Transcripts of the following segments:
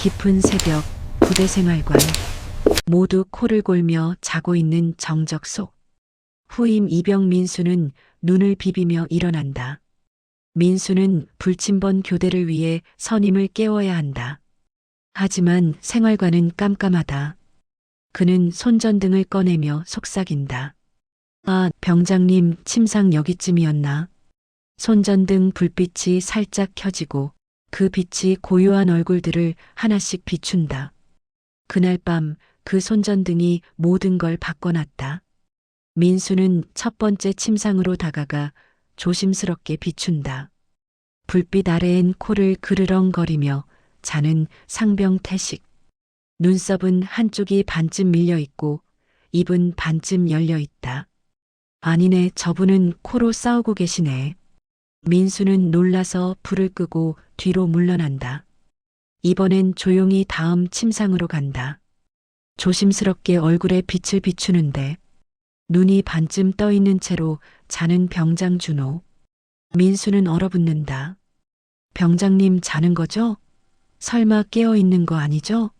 깊은 새벽, 부대 생활관. 모두 코를 골며 자고 있는 정적 속. 후임 이병 민수는 눈을 비비며 일어난다. 민수는 불침번 교대를 위해 선임을 깨워야 한다. 하지만 생활관은 깜깜하다. 그는 손전등을 꺼내며 속삭인다. 아, 병장님 침상 여기쯤이었나? 손전등 불빛이 살짝 켜지고 그 빛이 고요한 얼굴들을 하나씩 비춘다. 그날 밤 그 손전등이 모든 걸 바꿔놨다. 민수는 첫 번째 침상으로 다가가 조심스럽게 비춘다. 불빛 아래엔 코를 그르렁거리며 자는 상병 태식. 눈썹은 한쪽이 반쯤 밀려 있고 입은 반쯤 열려 있다. 아니네, 저분은 코로 싸우고 계시네. 민수는 놀라서 불을 끄고 뒤로 물러난다. 이번엔 조용히 다음 침상으로 간다. 조심스럽게 얼굴에 빛을 비추는데 눈이 반쯤 떠 있는 채로 자는 병장 준호. 민수는 얼어붙는다. 병장님 자는 거죠? 설마 깨어 있는 거 아니죠?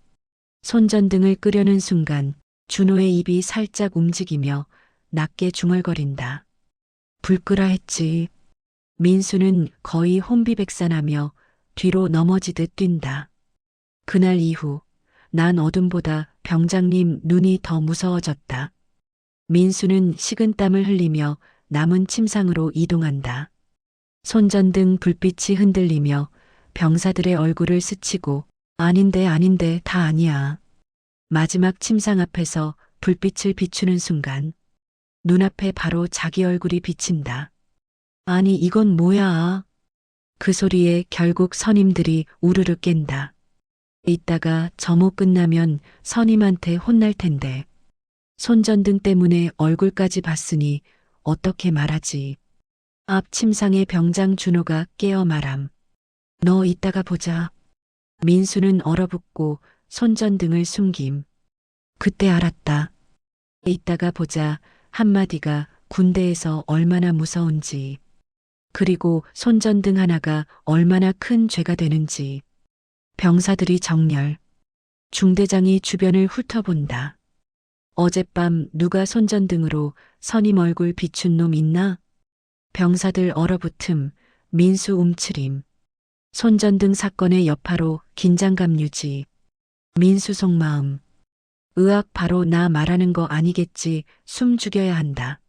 손전등을 끄려는 순간 준호의 입이 살짝 움직이며 낮게 중얼거린다. 불 끄라 했지. 민수는 거의 혼비백산하며 뒤로 넘어지듯 뛴다. 그날 이후 난 어둠보다 병장님 눈이 더 무서워졌다. 민수는 식은 땀을 흘리며 남은 침상으로 이동한다. 손전등 불빛이 흔들리며 병사들의 얼굴을 스치고 아닌데 아닌데 다 아니야. 마지막 침상 앞에서 불빛을 비추는 순간 눈앞에 바로 자기 얼굴이 비친다. 아니 이건 뭐야? 그 소리에 결국 선임들이 우르르 깬다. 이따가 점호 끝나면 선임한테 혼날 텐데. 손전등 때문에 얼굴까지 봤으니 어떻게 말하지. 앞 침상의 병장 준호가 깨어 말함. 너 이따가 보자. 민수는 얼어붙고 손전등을 숨김. 그때 알았다. 이따가 보자 한마디가 군대에서 얼마나 무서운지. 그리고 손전등 하나가 얼마나 큰 죄가 되는지. 병사들이 정렬. 중대장이 주변을 훑어본다. 어젯밤 누가 손전등으로 선임 얼굴 비춘 놈 있나? 병사들 얼어붙음, 민수 움츠림. 손전등 사건의 여파로 긴장감 유지. 민수 속마음. 의학 바로 나 말하는 거 아니겠지, 숨 죽여야 한다.